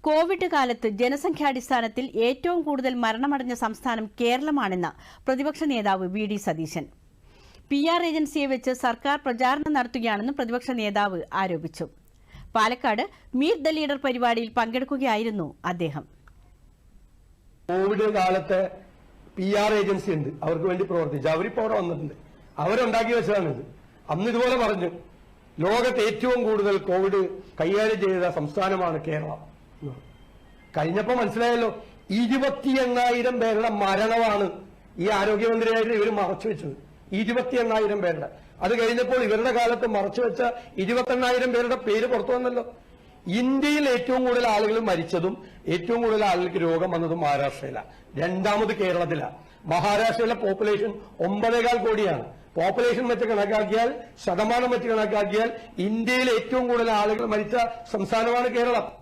Covid കാലത്ത് ജനസംഖ്യാടിസ്ഥാനത്തിൽ ഏറ്റവും കൂടുതൽ മരണമടഞ്ഞ സംസ്ഥാനം കേരളമാണെന്ന് പ്രതിപക്ഷ നേതാവ് V D Satheesan. P R ഏജൻസിയെ വെച്ച് സർക്കാർ പ്രചാരണം നടത്തുകയാണെന്നും പ്രതിപക്ഷ നേതാവ് ആരോപിച്ചു. പാലക്കാട് മീറ്റ് ദ ലീഡർ പരിപാടിയിൽ പങ്കെടുക്കുകയായിരുന്നു അദ്ദേഹം. കോവിഡ് കാലത്തെ പി ആർ ഏജൻസി ഉണ്ട്. അവർക്ക് വേണ്ടി പ്രവർത്തിച്ചു. അവരിപ്പോ അവിടെ വന്നിട്ടുണ്ട്. അവരുണ്ടാക്കി വെച്ചതാണിത്. അന്ന് ഇതുപോലെ പറഞ്ഞു ലോകത്ത് ഏറ്റവും കൂടുതൽ കോവിഡ് കൈകാര്യം ചെയ്ത സംസ്ഥാനമാണ് കേരളം. എന്ന് പറഞ്ഞു. കഴിഞ്ഞപ്പോ മനസ്സിലായല്ലോ ഇരുപത്തി എണ്ണായിരം പേരുടെ മരണമാണ് ഈ ആരോഗ്യമന്ത്രിയായിട്ട് ഇവർ മറച്ചു വെച്ചത്. ഇരുപത്തി എണ്ണായിരം പേരുടെ. അത് കഴിഞ്ഞപ്പോൾ ഇവരുടെ കാലത്ത് മറച്ചു വെച്ച ഇരുപത്തി എണ്ണായിരം പേരുടെ പേര് പുറത്തു വന്നല്ലോ. ഇന്ത്യയിൽ ഏറ്റവും കൂടുതൽ ആളുകൾ മരിച്ചതും ഏറ്റവും കൂടുതൽ ആളുകൾക്ക് രോഗം വന്നതും മഹാരാഷ്ട്രയിലാണ് രണ്ടാമത് കേരളത്തിലാണ് മഹാരാഷ്ട്രയിലെ പോപ്പുലേഷൻ ഒമ്പതേകാൽ കോടിയാണ്. പോപ്പുലേഷൻ വെച്ച് കണക്കാക്കിയാൽ ശതമാനം വെച്ച് കണക്കാക്കിയാൽ ഇന്ത്യയിൽ ഏറ്റവും കൂടുതൽ ആളുകൾ മരിച്ച സംസ്ഥാനമാണ് കേരളം.